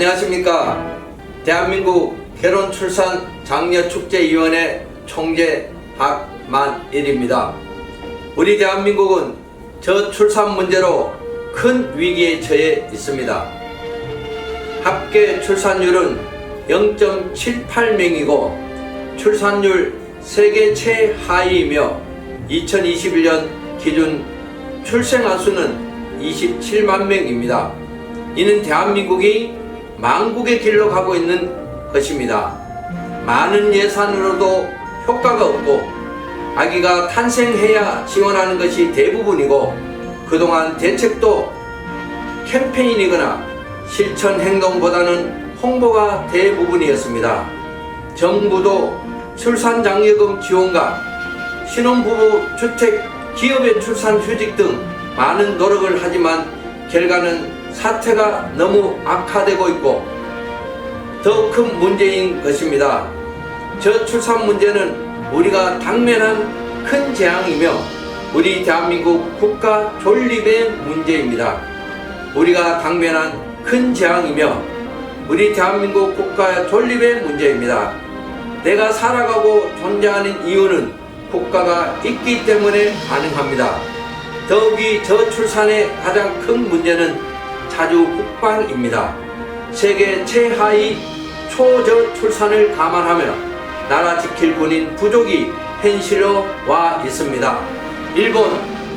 안녕하십니까. 대한민국 결혼 출산 장려 축제 위원회 총재 박만일입니다. 우리 대한민국은 저출산 문제로 큰 위기에 처해 있습니다. 합계 출산율은 0.78명이고 출산율 세계 최하위이며 2021년 기준 출생아 수는 27만 명입니다. 이는 대한민국이 망국의 길로 가고 있는 것입니다. 많은 예산으로도 효과가 없고 아기가 탄생해야 지원하는 것이 대부분이고 그동안 대책도 캠페인이거나 실천 행동보다는 홍보가 대부분이었습니다. 정부도 출산장려금 지원과 신혼부부 주택, 기업의 출산 휴직 등 많은 노력을 하지만 결과는 사태가 너무 악화되고 있고 더 큰 문제인 것입니다. 저출산 문제는 우리가 당면한 큰 재앙이며 우리 대한민국 국가 존립의 문제입니다. 우리가 당면한 큰 재앙이며 우리 대한민국 국가 존립의 문제입니다. 내가 살아가고 존재하는 이유는 국가가 있기 때문에 가능합니다. 더욱이 저출산의 가장 큰 문제는 자주 국방입니다. 세계 최하위 초저 출산을 감안하며 나라 지킬 군인 부족이 현실로 와 있습니다. 일본,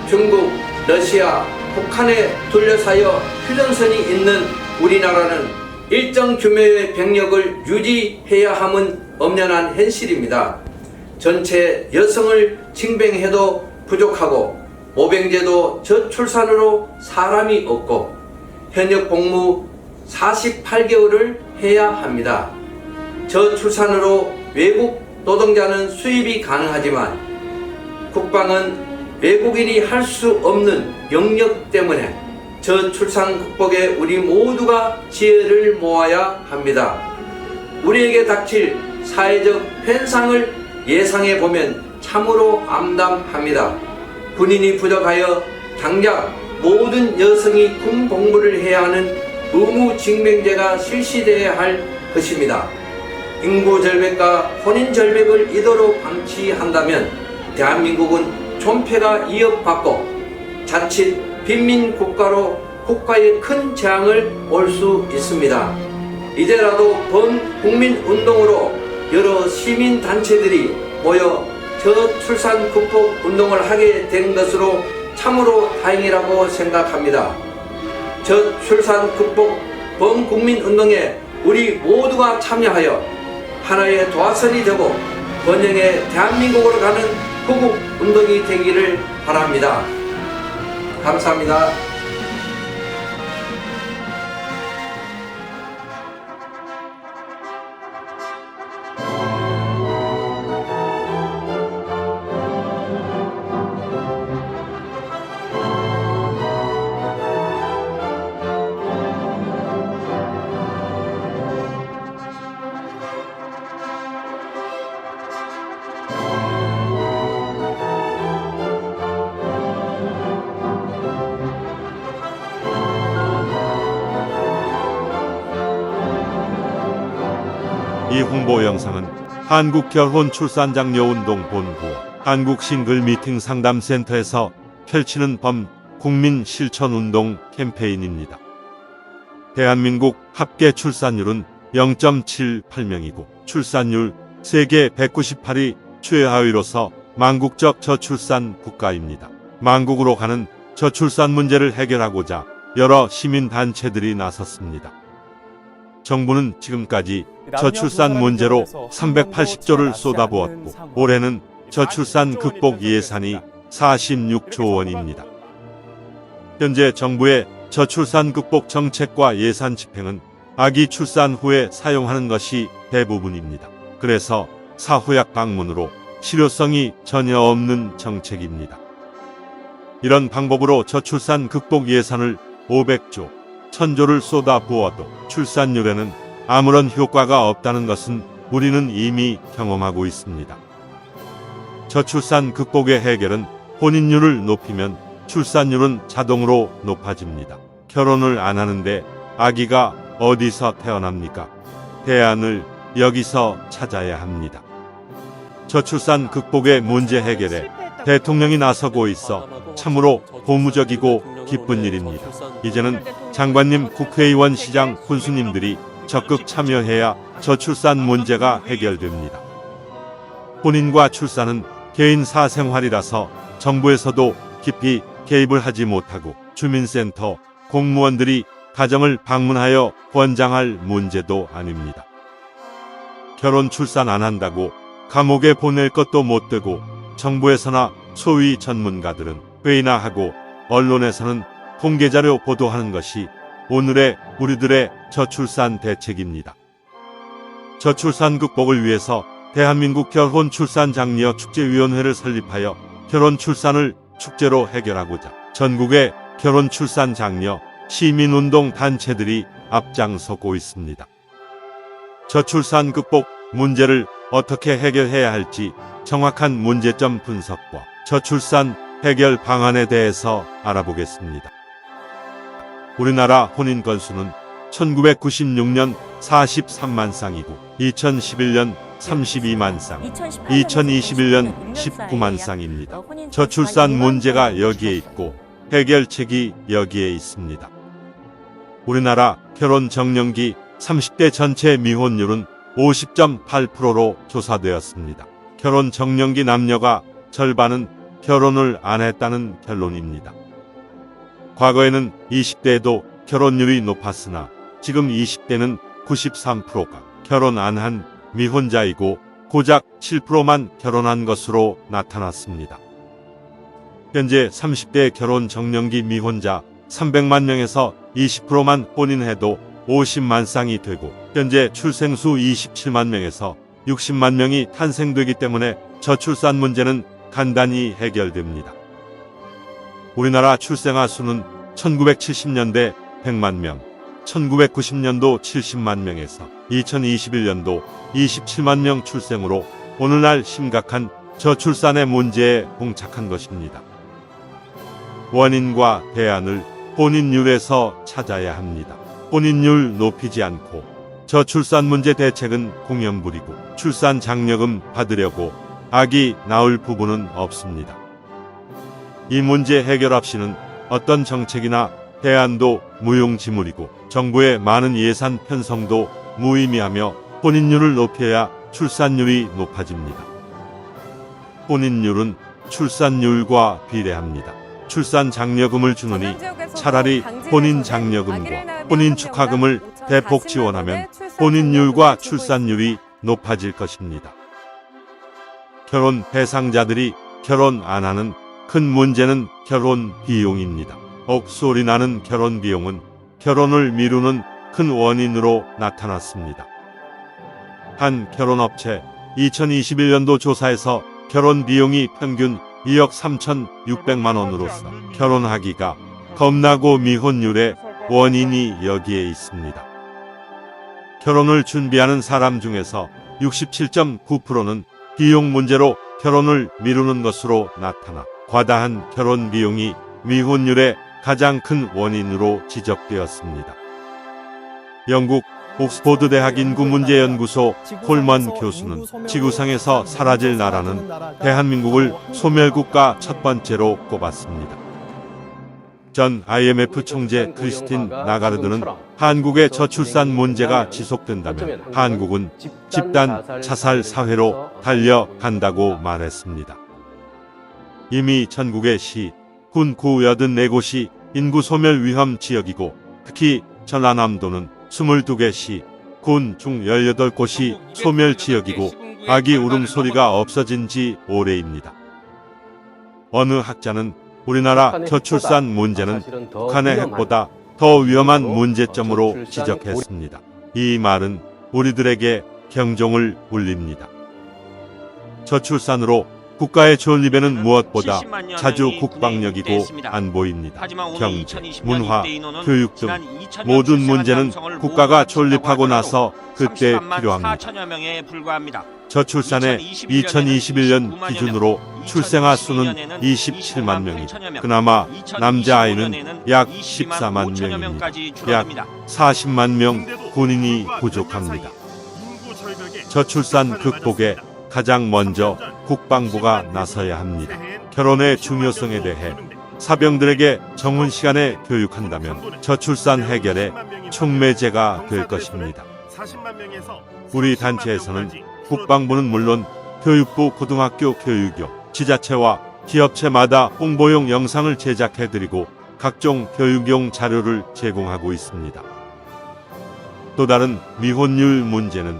중국, 러시아, 북한에 둘러싸여 휴전선이 있는 우리나라는 일정 규모의 병력을 유지해야 함은 엄연한 현실입니다. 전체 여성을 징병해도 부족하고 모병제도 저출산으로 사람이 없고 현역 복무 48개월을 해야 합니다. 저출산으로 외국 노동자는 수입이 가능하지만 국방은 외국인이 할 수 없는 영역 때문에 저출산 극복에 우리 모두가 지혜를 모아야 합니다. 우리에게 닥칠 사회적 현상을 예상해 보면 참으로 암담합니다. 군인이 부족하여 당장 모든 여성이 군 복무를 해야 하는 의무징병제가 실시되어야 할 것입니다. 인구 절벽과 혼인 절벽을 이도록 방치한다면 대한민국은 존폐가 이어받고 자칫 빈민 국가로 국가에 큰 재앙을 올 수 있습니다. 이제라도 범국민 운동으로 여러 시민 단체들이 모여 저출산 극복 운동을 하게 된 것으로 참으로 다행이라고 생각합니다. 저출산 극복 범국민 운동에 우리 모두가 참여하여 하나의 도화선이 되고 번영의 대한민국으로 가는 구국 운동이 되기를 바랍니다. 감사합니다. 이 홍보 영상은 한국결혼출산장려운동본부 한국싱글미팅 상담센터에서 펼치는 범 국민 실천운동 캠페인입니다. 대한민국 합계 출산율은 0.78명이고 출산율 세계 198위 최하위로서 망국적 저출산 국가입니다. 망국으로 가는 저출산 문제를 해결하고자 여러 시민단체들이 나섰습니다. 정부는 지금까지 저출산 문제로 380조를 쏟아부었고 올해는 저출산 극복 예산이 46조 원입니다. 현재 정부의 저출산 극복 정책과 예산 집행은 아기 출산 후에 사용하는 것이 대부분입니다. 그래서 사후약 방문으로 실효성이 전혀 없는 정책입니다. 이런 방법으로 저출산 극복 예산을 500조, 1000조를 쏟아 부어도 출산율에는 아무런 효과가 없다는 것은 우리는 이미 경험하고 있습니다. 저출산 극복의 해결은 혼인율을 높이면 출산율은 자동으로 높아집니다. 결혼을 안 하는데 아기가 어디서 태어납니까? 대안을 여기서 찾아야 합니다. 저출산 극복의 문제 해결에 대통령이 나서고 있어 참으로 고무적이고 기쁜 일입니다. 이제는 장관님, 국회의원, 시장, 군수님들이 적극 참여해야 저출산 문제가 해결됩니다. 혼인과 출산은 개인 사생활이라서 정부에서도 깊이 개입을 하지 못하고 주민센터, 공무원들이 가정을 방문하여 권장할 문제도 아닙니다. 결혼 출산 안 한다고 감옥에 보낼 것도 못 되고 정부에서나 소위 전문가들은 회의나 하고 언론에서는 통계자료 보도하는 것이 오늘의 우리들의 저출산 대책입니다. 저출산 극복을 위해서 대한민국 결혼 출산 장려 축제위원회를 설립하여 결혼 출산을 축제로 해결하고자 전국의 결혼 출산 장려 시민운동 단체들이 앞장서고 있습니다. 저출산 극복 문제를 어떻게 해결해야 할지 정확한 문제점 분석과 저출산 해결 방안에 대해서 알아보겠습니다. 우리나라 혼인 건수는 1996년 43만 쌍이고 2011년 32만 쌍, 2021년 19만 쌍입니다. 저출산 문제가 여기에 있고 해결책이 여기에 있습니다. 우리나라 결혼 정년기 30대 전체 미혼율은 50.8%로 조사되었습니다. 결혼 정년기 남녀가 절반은 결혼을 안 했다는 결론입니다. 과거에는 20대에도 결혼율이 높았으나 지금 20대는 93%가 결혼 안 한 미혼자이고 고작 7%만 결혼한 것으로 나타났습니다. 현재 30대 결혼 정년기 미혼자 300만 명에서 20%만 혼인해도 50만 쌍이 되고 현재 출생수 27만 명에서 60만 명이 탄생되기 때문에 저출산 문제는 간단히 해결됩니다. 우리나라 출생아 수는 1970년대 100만 명, 1990년도 70만 명에서 2021년도 27만 명 출생으로 오늘날 심각한 저출산의 문제에 봉착한 것입니다. 원인과 대안을 혼인율에서 찾아야 합니다. 혼인율 높이지 않고 저출산 문제 대책은 공연부리고 출산 장려금 받으려고 아기 낳을 부부는 없습니다. 이 문제 해결 없이는 어떤 정책이나 대안도 무용지물이고 정부의 많은 예산 편성도 무의미하며 혼인율을 높여야 출산율이 높아집니다. 혼인율은 출산율과 비례합니다. 출산 장려금을 주느니 차라리 혼인 장려금과 혼인 축하금을 대폭 지원하면 혼인율과 출산율이 높아질 것입니다. 결혼 대상자들이 결혼 안 하는 큰 문제는 결혼 비용입니다. 억소리 나는 결혼 비용은 결혼을 미루는 큰 원인으로 나타났습니다. 한 결혼업체 2021년도 조사에서 결혼 비용이 평균 2억 3,600만 원으로서 결혼하기가 겁나고 미혼율의 원인이 여기에 있습니다. 결혼을 준비하는 사람 중에서 67.9%는 비용 문제로 결혼을 미루는 것으로 나타나 과다한 결혼 비용이 미혼율의 가장 큰 원인으로 지적되었습니다. 영국 옥스포드 대학 인구 문제 연구소 콜먼 교수는 지구상에서 사라질 나라는 대한민국을 소멸국가 첫 번째로 꼽았습니다. 전 IMF 총재 크리스틴 나가르드는 한국의 저출산 문제가 지속된다면 한국은 집단 자살 사회로 달려간다고 말했습니다. 이미 전국의 시, 군, 구 84곳이 인구 소멸 위험 지역이고 특히 전라남도는 22개 시, 군, 중 18곳이 소멸 지역이고 아기 울음소리가 없어진 지 오래입니다. 어느 학자는 우리나라 저출산 문제는 북한의 핵보다 더 위험한 문제점으로 지적했습니다. 이 말은 우리들에게 경종을 울립니다. 저출산으로 국가의 존립에는 무엇보다 자주 국방력이고 안보입니다. 경제, 문화, 교육 등 모든 문제는 국가가 존립하고 나서 그때 필요합니다. 저출산의 2021년 기준으로 출생아 수는 27만 명이 그나마 남자아이는 약 14만 명입니다. 약 40만 명 군인이 부족합니다. 저출산 극복에 가장 먼저 국방부가 나서야 합니다. 결혼의 중요성에 대해 사병들에게 정훈 시간에 교육한다면 저출산 해결에 촉매제가 될 것입니다. 우리 단체에서는 국방부는 물론 교육부 고등학교 교육교 지자체와 기업체마다 홍보용 영상을 제작해드리고 각종 교육용 자료를 제공하고 있습니다. 또 다른 미혼율 문제는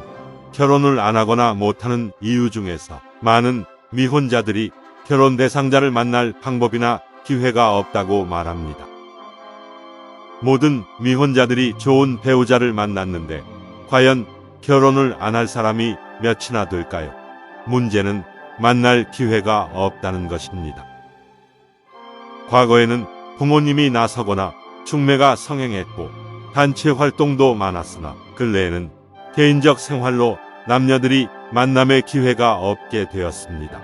결혼을 안 하거나 못하는 이유 중에서 많은 미혼자들이 결혼 대상자를 만날 방법이나 기회가 없다고 말합니다. 모든 미혼자들이 좋은 배우자를 만났는데 과연 결혼을 안 할 사람이 몇이나 될까요? 문제는 만날 기회가 없다는 것입니다. 과거에는 부모님이 나서거나 중매가 성행했고 단체 활동도 많았으나 근래에는 개인적 생활로 남녀들이 만남의 기회가 없게 되었습니다.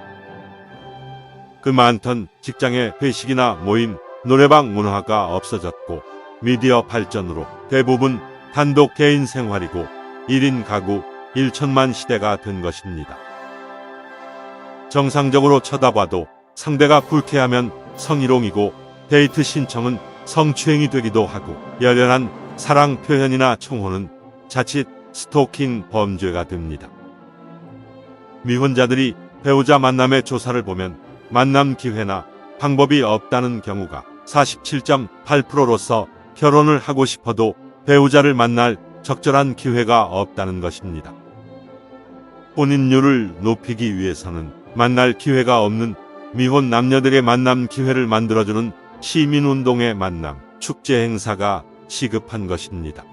그 많던 직장의 회식이나 모임, 노래방 문화가 없어졌고 미디어 발전으로 대부분 단독 개인 생활이고 1인 가구 1천만 시대가 된 것입니다. 정상적으로 쳐다봐도 상대가 불쾌하면 성희롱이고 데이트 신청은 성추행이 되기도 하고 열렬한 사랑 표현이나 총호는 자칫 스토킹 범죄가 됩니다. 미혼자들이 배우자 만남의 조사를 보면 만남 기회나 방법이 없다는 경우가 47.8%로서 결혼을 하고 싶어도 배우자를 만날 적절한 기회가 없다는 것입니다. 혼인율을 높이기 위해서는 만날 기회가 없는 미혼 남녀들의 만남 기회를 만들어주는 시민운동의 만남, 축제 행사가 시급한 것입니다.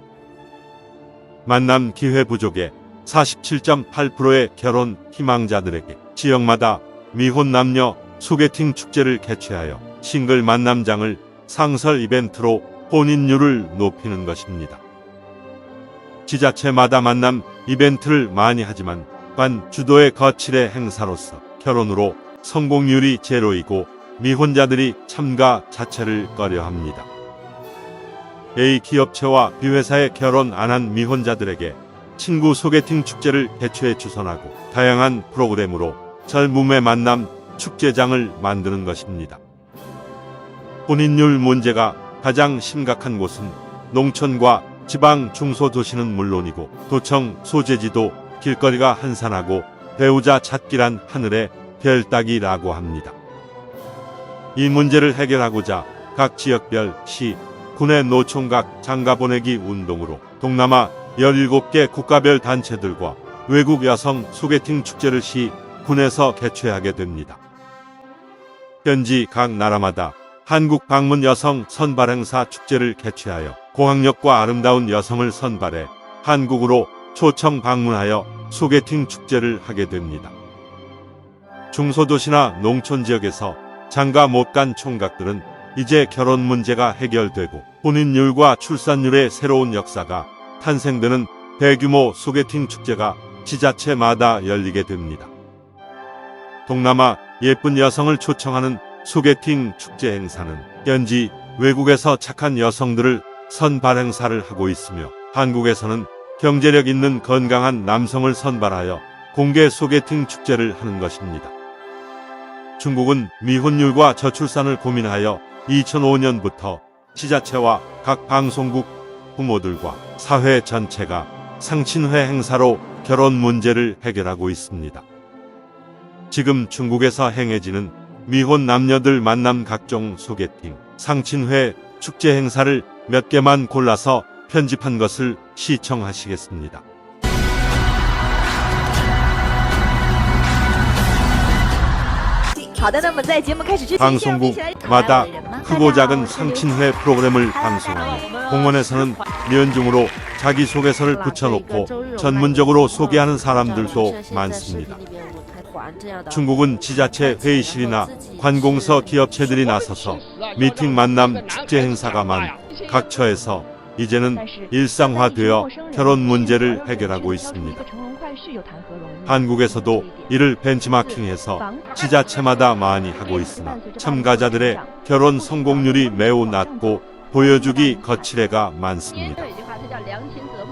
만남 기회 부족에 47.8%의 결혼 희망자들에게 지역마다 미혼 남녀 소개팅 축제를 개최하여 싱글 만남장을 상설 이벤트로 혼인율을 높이는 것입니다. 지자체마다 만남 이벤트를 많이 하지만 관 주도의 거칠의 행사로서 결혼으로 성공률이 제로이고 미혼자들이 참가 자체를 꺼려합니다. A 기업체와 B 회사에 결혼 안 한 미혼자들에게 친구 소개팅 축제를 개최해 주선하고 다양한 프로그램으로 젊음의 만남 축제장을 만드는 것입니다. 혼인율 문제가 가장 심각한 곳은 농촌과 지방 중소도시는 물론이고 도청 소재지도 길거리가 한산하고 배우자 찾기란 하늘의 별 따기라고 합니다. 이 문제를 해결하고자 각 지역별 시, 군의 노총각 장가 보내기 운동으로 동남아 17개 국가별 단체들과 외국 여성 소개팅 축제를 시, 군에서 개최하게 됩니다. 현지 각 나라마다 한국 방문 여성 선발 행사 축제를 개최하여 고학력과 아름다운 여성을 선발해 한국으로 초청 방문하여 소개팅 축제를 하게 됩니다. 중소도시나 농촌 지역에서 장가 못 간 총각들은 이제 결혼 문제가 해결되고 혼인율과 출산율의 새로운 역사가 탄생되는 대규모 소개팅 축제가 지자체마다 열리게 됩니다. 동남아 예쁜 여성을 초청하는 소개팅 축제 행사는 현지 외국에서 착한 여성들을 선발 행사를 하고 있으며 한국에서는 경제력 있는 건강한 남성을 선발하여 공개 소개팅 축제를 하는 것입니다. 중국은 미혼율과 저출산을 고민하여 2005년부터 지자체와 각 방송국 부모들과 사회 전체가 상친회 행사로 결혼 문제를 해결하고 있습니다. 지금 중국에서 행해지는 미혼 남녀들 만남 각종 소개팅, 상친회, 축제 행사를 몇 개만 골라서 편집한 것을 시청하시겠습니다. 방송국마다 크고 작은 상친회 프로그램을 방송하며 공원에서는 면중으로 자기소개서를 붙여놓고 전문적으로 소개하는 사람들도 많습니다. 중국은 지자체 회의실이나 관공서 기업체들이 나서서 미팅 만남 축제 행사가 많 각처에서 이제는 일상화되어 결혼 문제를 해결하고 있습니다. 한국에서도 이를 벤치마킹해서 지자체마다 많이 하고 있으나 참가자들의 결혼 성공률이 매우 낮고 보여주기 거칠애가 많습니다.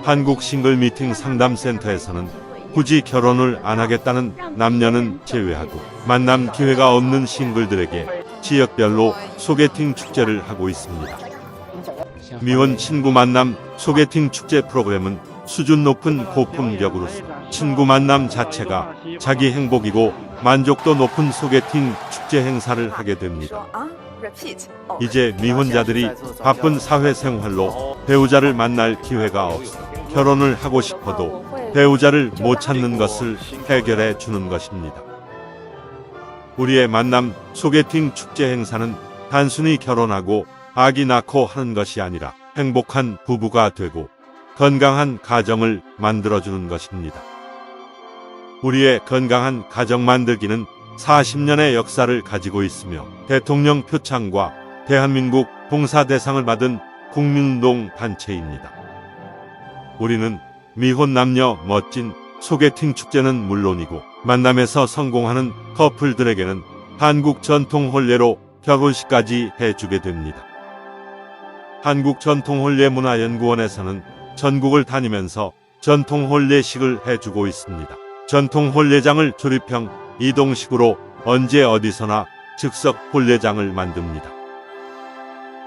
한국 싱글 미팅 상담센터에서는 굳이 결혼을 안 하겠다는 남녀는 제외하고 만남 기회가 없는 싱글들에게 지역별로 소개팅 축제를 하고 있습니다. 미혼 친구 만남 소개팅 축제 프로그램은 수준 높은 고품격으로서 친구 만남 자체가 자기 행복이고 만족도 높은 소개팅 축제 행사를 하게 됩니다. 이제 미혼자들이 바쁜 사회생활로 배우자를 만날 기회가 없어 결혼을 하고 싶어도 배우자를 못 찾는 것을 해결해 주는 것입니다. 우리의 만남 소개팅 축제 행사는 단순히 결혼하고 아기 낳고 하는 것이 아니라 행복한 부부가 되고 건강한 가정을 만들어주는 것입니다. 우리의 건강한 가정 만들기는 40년의 역사를 가지고 있으며 대통령 표창과 대한민국 봉사대상을 받은 국민운동 단체입니다. 우리는 미혼 남녀 멋진 소개팅 축제는 물론이고 만남에서 성공하는 커플들에게는 한국 전통 혼례로 결혼식까지 해주게 됩니다. 한국 전통 혼례 문화연구원에서는 전국을 다니면서 전통 혼례식을 해주고 있습니다. 전통 혼례장을 조립형 이동식으로 언제 어디서나 즉석 혼례장을 만듭니다.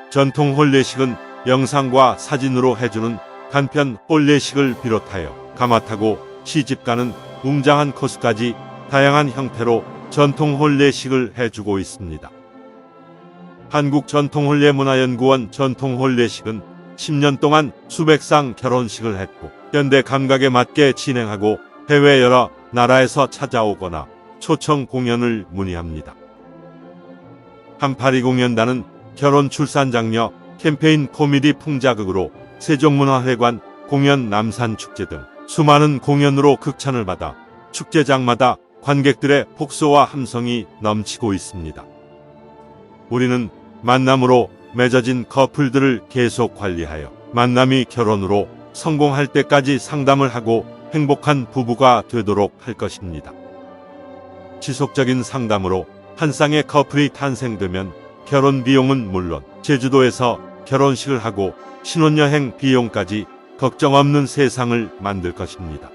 전통 혼례식은 영상과 사진으로 해주는 간편 혼례식을 비롯하여 가마타고 시집가는 웅장한 코스까지 다양한 형태로 전통 혼례식을 해주고 있습니다. 한국 전통혼례문화연구원 전통혼례식은 10년 동안 수백 상 결혼식을 했고 현대 감각에 맞게 진행하고 해외 여러 나라에서 찾아오거나 초청 공연을 문의합니다. 한파리 공연단은 결혼 출산 장려 캠페인 코미디 풍자극으로 세종문화회관 공연 남산축제 등 수많은 공연으로 극찬을 받아 축제장마다 관객들의 폭소와 함성이 넘치고 있습니다. 우리는 만남으로 맺어진 커플들을 계속 관리하여 만남이 결혼으로 성공할 때까지 상담을 하고 행복한 부부가 되도록 할 것입니다. 지속적인 상담으로 한 쌍의 커플이 탄생되면 결혼 비용은 물론 제주도에서 결혼식을 하고 신혼여행 비용까지 걱정 없는 세상을 만들 것입니다.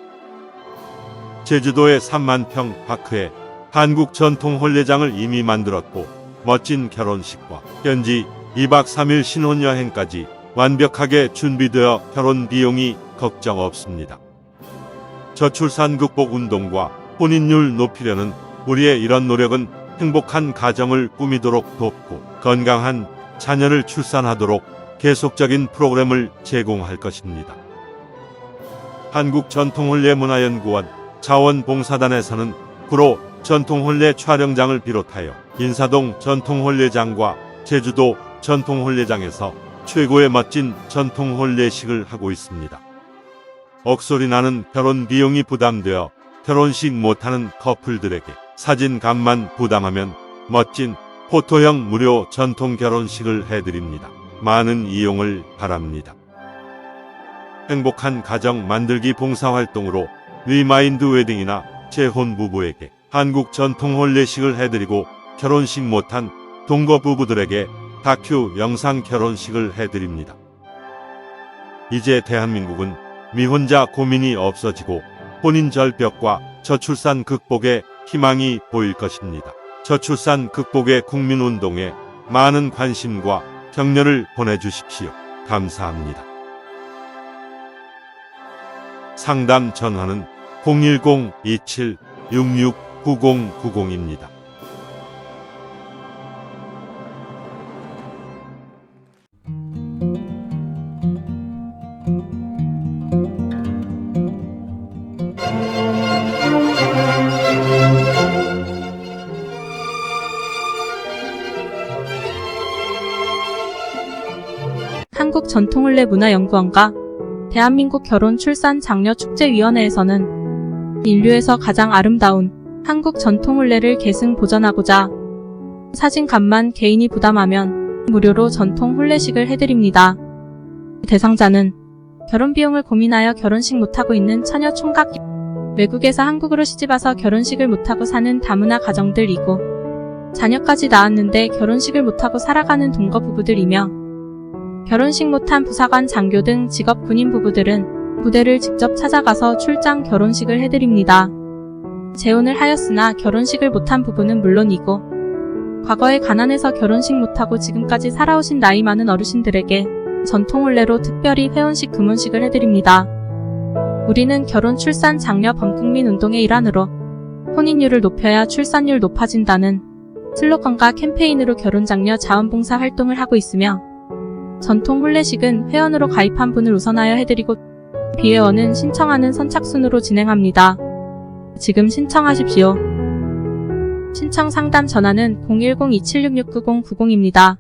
제주도의 3만 평 파크에 한국 전통 혼례장을 이미 만들었고 멋진 결혼식과 현지 2박 3일 신혼여행까지 완벽하게 준비되어 결혼 비용이 걱정 없습니다. 저출산 극복 운동과 혼인율 높이려는 우리의 이런 노력은 행복한 가정을 꾸미도록 돕고 건강한 자녀를 출산하도록 계속적인 프로그램을 제공할 것입니다. 한국전통혼례문화연구원 자원봉사단에서는 구로 전통혼례 촬영장을 비롯하여 인사동 전통혼례장과 제주도 전통 혼례장에서 최고의 멋진 전통 혼례식을 하고 있습니다. 억소리 나는 결혼 비용이 부담되어 결혼식 못하는 커플들에게 사진값만 부담하면 멋진 포토형 무료 전통 결혼식을 해드립니다. 많은 이용을 바랍니다. 행복한 가정 만들기 봉사활동으로 리마인드 웨딩이나 재혼 부부에게 한국 전통 혼례식을 해드리고 결혼식 못한 동거 부부들에게 다큐 영상 결혼식을 해드립니다. 이제 대한민국은 미혼자 고민이 없어지고 혼인 절벽과 저출산 극복에 희망이 보일 것입니다. 저출산 극복의 국민운동에 많은 관심과 격려를 보내주십시오. 감사합니다. 상담 전화는 010-2766-9090입니다. 전통혼례문화연구원과 대한민국 결혼 출산 장려 축제위원회에서는 인류에서 가장 아름다운 한국 전통혼례를 계승 보전하고자 사진값만 개인이 부담하면 무료로 전통 혼례식을 해드립니다. 대상자는 결혼 비용을 고민하여 결혼식 못하고 있는 처녀 총각 외국에서 한국으로 시집와서 결혼식을 못하고 사는 다문화 가정들이고 자녀까지 낳았는데 결혼식을 못하고 살아가는 동거 부부들이며 결혼식 못한 부사관 장교 등 직업 군인 부부들은 부대를 직접 찾아가서 출장 결혼식을 해드립니다. 재혼을 하였으나 결혼식을 못한 부부는 물론이고 과거에 가난해서 결혼식 못하고 지금까지 살아오신 나이 많은 어르신들에게 전통 혼례로 특별히 회원식 금혼식을 해드립니다. 우리는 결혼 출산 장려 범국민 운동의 일환으로 혼인율을 높여야 출산율 높아진다는 슬로건과 캠페인으로 결혼 장려 자원봉사 활동을 하고 있으며 전통 혼례식은 회원으로 가입한 분을 우선하여 해드리고 비회원은 신청하는 선착순으로 진행합니다. 지금 신청하십시오. 신청 상담 전화는 010-2766-9090입니다.